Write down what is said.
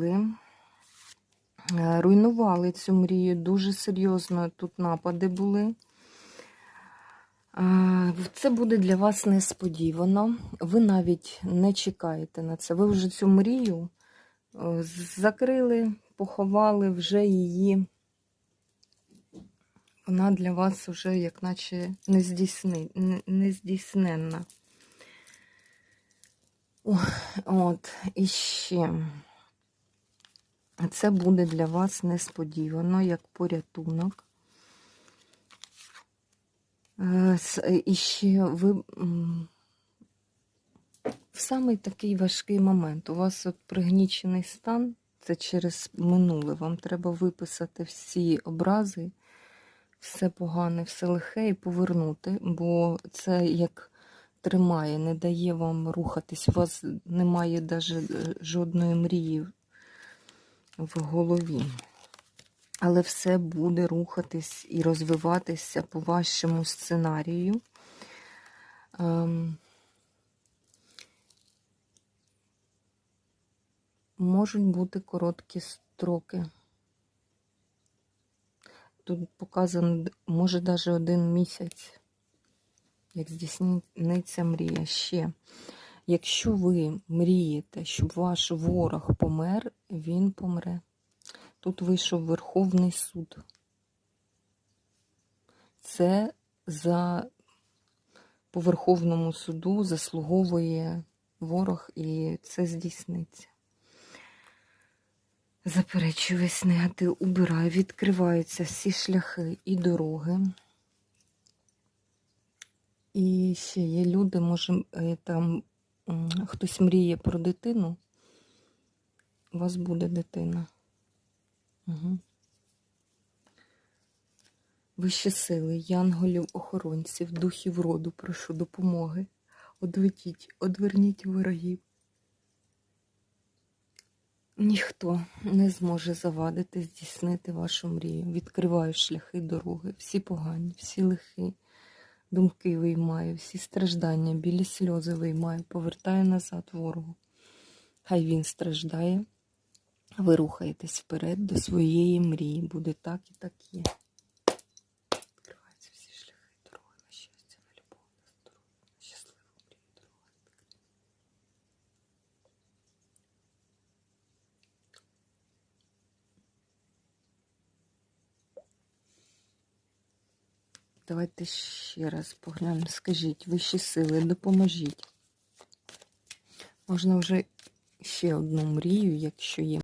Е, Руйнували цю мрію дуже серйозно. Тут напади були. Е, Це буде для вас несподівано. Ви навіть не чекаєте на це. Ви вже цю мрію е, закрили, поховали, вже її. Вона для вас вже як наче нездійсненна. О, От, і ще. Це буде для вас несподівано, як порятунок. Е, І ще ви в самий такий важкий момент. У вас от пригнічений стан, це через минуле. Вам треба виписати всі образи, все погане, все лихе і повернути, бо це як тримає, не дає вам рухатись. У вас немає навіть жодної мрії в голові. Але все буде рухатись і розвиватися по вашому сценарію. Ем, можуть бути короткі строки. Тут показано, може, навіть один місяць, як здійсниться мрія ще. Якщо ви мрієте, щоб ваш ворог помер, він помре. Тут вийшов Верховний суд. Це за по Верховному суду заслуговує ворог, і це здійсниться. Заперечую весь негатив, убираю, відкриваються всі шляхи і дороги. І ще є люди, може, е, там хтось мріє про дитину, у вас буде дитина. Угу. Вищі сили, янголів, охоронців, духів роду, прошу допомоги. Одведіть, одверніть ворогів. Ніхто не зможе завадити, здійснити вашу мрію. Відкриваю шляхи, дороги, всі погані, всі лихі, думки виймаю, всі страждання, білі сльози виймаю, повертаю назад ворогу. Хай він страждає, ви рухаєтесь вперед до своєї мрії. Буде так і так є. Відкриваються всі шляхи, дороги на щастя, на любов, на здоров'я, на щасливу мрію, дорога. Давайте ще раз поглянемо. Скажіть, вищі сили, допоможіть. Можна вже ще одну мрію, якщо є